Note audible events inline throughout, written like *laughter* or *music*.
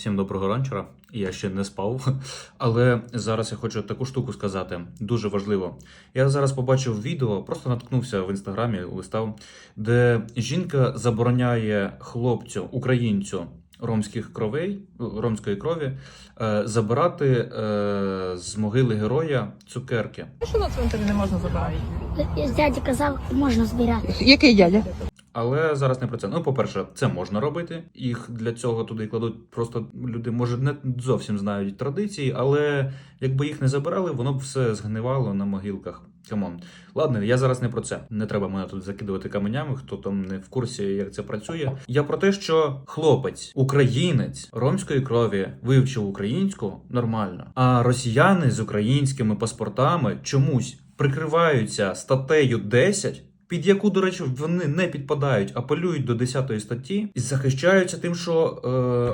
Всім доброго ранчера. Я ще не спав, *laughs* але зараз я хочу таку штуку сказати. Дуже важливо. Я зараз побачив відео, просто наткнувся в інстаграмі, листав, де жінка забороняє хлопцю, українцю ромських кровей, ромської крові, е, забирати е, з могили героя цукерки. Що на цвинтарі не можна забирати? Дядя казав, можна збирати. Який дядя? Але зараз не про це. Ну, по-перше, це можна робити. Їх для цього туди кладуть. Просто люди, може, не зовсім знають традиції, але якби їх не забирали, воно б все згнивало на могилках. Камон. Ладно, я зараз не про це. Не треба мене тут закидувати каменями, хто там не в курсі, як це працює. Я про те, що хлопець, українець ромської крові вивчив українську нормально, а росіяни з українськими паспортами чомусь прикриваються статтею 10 під яку, до речі, вони не підпадають, апелюють до 10 статті і захищаються тим, що е,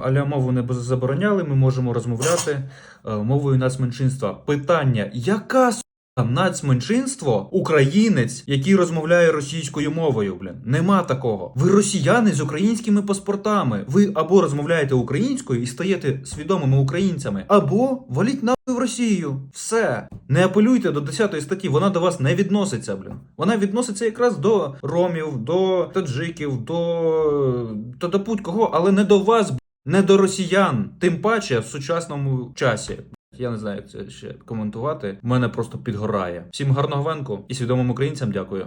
аля мову не забороняли, ми можемо розмовляти е, мовою нацменшинства. Питання: яка нацменшинство українець, який розмовляє російською мовою? Блін, нема такого. Ви росіяни з українськими паспортами. Ви або розмовляєте українською і стаєте свідомими українцями, або валіть нахуй в Росію. Все. Не апелюйте до 10 статті, вона до вас не відноситься, блін. Вона відноситься якраз до ромів, до таджиків, до, до, до будь-кого, але не до вас, блін. не до росіян. Тим паче в сучасному часі. Я не знаю, як це ще коментувати. Мене просто підгорає. Всім гарного венку і свідомим українцям дякую.